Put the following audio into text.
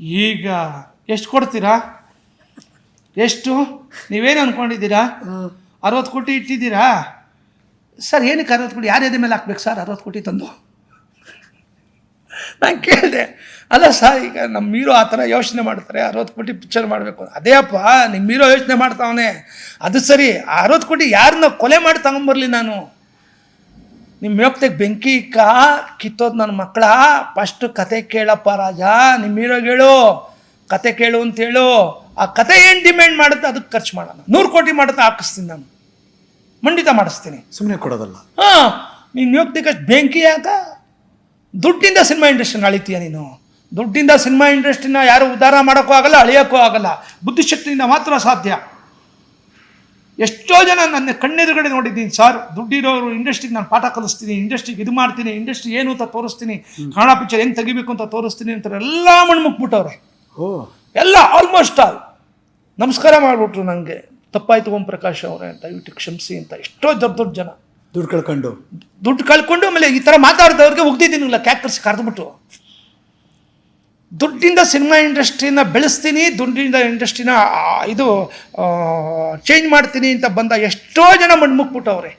ಈಗ ಎಷ್ಟು ಕೊಡ್ತೀರಾ? ಎಷ್ಟು? ನೀವೇನು ಅಂದ್ಕೊಂಡಿದ್ದೀರಾ ಅರವತ್ತು ಕೋಟಿ ಇಟ್ಟಿದ್ದೀರಾ? ಸರ್ ಏನಕ್ಕೆ ಅರವತ್ತು ಕೋಟಿ? ಯಾರ್ಯಾದ ಎದೆ ಮೇಲೆ ಹಾಕ್ಬೇಕು ಸರ್ ಅರವತ್ತು ಕೋಟಿ ತಂದು? ನಾನು ಕೇಳಿದೆ. ಅಲ್ಲ ಸರ್ ಈಗ ನಮ್ಮ ಹೀರೋ ಆ ಥರ ಯೋಚನೆ ಮಾಡ್ತಾರೆ ಅರವತ್ತು ಕೋಟಿ ಪಿಕ್ಚರ್ ಮಾಡಬೇಕು. ಅದೇ ಅಪ್ಪ ನಿಮ್ಮ ಹೀರೋ ಯೋಚನೆ ಮಾಡ್ತಾವನೆ. ಅದು ಸರಿ ಆ ಅರವತ್ತು ಕೋಟಿ ಯಾರನ್ನ ಕೊಲೆ ಮಾಡಿ ತಗೊಂಬರ್ಲಿ ನಾನು? ನಿಮ್ಮ ಯೋಗ್ತೆಗೆ ಬೆಂಕಿ ಇಕ್ಕ ಕಿತ್ತೋದು ನನ್ನ ಮಕ್ಕಳ ಫಸ್ಟ್ ಕತೆ ಕೇಳಪ್ಪ ರಾಜ ನಿಮ್ಮ ಹೀರೋಗೆ ಹೇಳು ಕತೆ ಕೇಳು ಅಂತ ಹೇಳು. ಆ ಕತೆ ಏನು ಡಿಮ್ಯಾಂಡ್ ಮಾಡುತ್ತೆ ಅದಕ್ಕೆ ಖರ್ಚು ಮಾಡೋಣ. ನೂರು ಕೋಟಿ ಮಾಡುತ್ತೆ ಹಾಕಿಸ್ತೀನಿ ನಾನು. ಮಂಡಿತ ಮಾಡಿಸ್ತೀನಿ. ಸುಮ್ಮನೆ ಕೊಡೋದಲ್ಲ. ಹಾಂ ನೀನು ಅಷ್ಟು ಬೆಂಕಿ ಯಾಕ? ದುಡ್ಡಿಂದ ಸಿನಿಮಾ ಇಂಡಸ್ಟ್ರಿನ ಅಳಿತೀಯ ನೀನು. ದುಡ್ಡಿಂದ ಸಿನಿಮಾ ಇಂಡಸ್ಟ್ರಿನ ಯಾರು ಉದ್ಧಾರ ಮಾಡೋಕ್ಕೂ ಆಗಲ್ಲ ಅಳಿಯೋಕ್ಕೂ ಆಗಲ್ಲ. ಬುದ್ಧಿಶಕ್ತಿಯಿಂದ ಮಾತ್ರ ಸಾಧ್ಯ. ಎಷ್ಟೋ ಜನ ನನ್ನ ಕಣ್ಣೆದುರುಗಡೆ ನೋಡಿದ್ದೀನಿ ಸರ್ ದುಡ್ಡಿರೋರು ಇಂಡಸ್ಟ್ರಿಗೆ ನಾನು ಪಾಠ ಕಲಿಸ್ತೀನಿ ಇಂಡಸ್ಟ್ರಿಗೆ ಇದು ಮಾಡ್ತೀನಿ ಇಂಡಸ್ಟ್ರಿ ಏನು ಅಂತ ತೋರಿಸ್ತೀನಿ ಕನ್ನಡ ಪಿಕ್ಚರ್ ಹೆಂಗೆ ತೆಗಿಬೇಕು ಅಂತ ತೋರಿಸ್ತೀನಿ ಅಂತಾರೆ ಎಲ್ಲ ಮಣ್ಮುಕ್ಬಿಟ್ಟವ್ರೆ ಓ. ಎಲ್ಲ ಆಲ್ಮೋಸ್ಟ್ ಆಲ್ ನಮಸ್ಕಾರ ಮಾಡಿಬಿಟ್ರು ನನಗೆ ತಪ್ಪಾಯ್ತು ಓಂ ಪ್ರಕಾಶ್ ಅವರೇ ದಯವಿಟ್ಟು ಕ್ಷಮಿಸಿ ಅಂತ ಎಷ್ಟೋ ದೊಡ್ಡ ದೊಡ್ಡ ಜನ. ದುಡ್ಡು ಕಳ್ಕೊಂಡು. ದುಡ್ಡು ಕಳ್ಕೊಂಡು ಆಮೇಲೆ ಈ ಥರ ಮಾತಾಡ್ದವ್ರಿಗೆ ಉಗ್ದಿದ್ದೀನಿಲ್ಲ ಕ್ಯಾಕ್ಟರ್ಸ್ ಕರೆದ್ಬಿಟ್ಟು. ದುಡ್ಡಿಂದ ಸಿನಿಮಾ ಇಂಡಸ್ಟ್ರಿನ ಬೆಳೆಸ್ತೀನಿ ದುಡ್ಡಿಂದ ಇಂಡಸ್ಟ್ರಿನ ಇದು ಚೇಂಜ್ ಮಾಡ್ತೀನಿ ಅಂತ ಬಂದ ಎಷ್ಟೋ ಜನ ಮಣ್ಮುಕ್ಬಿಟ್ಟವ್ರೆ.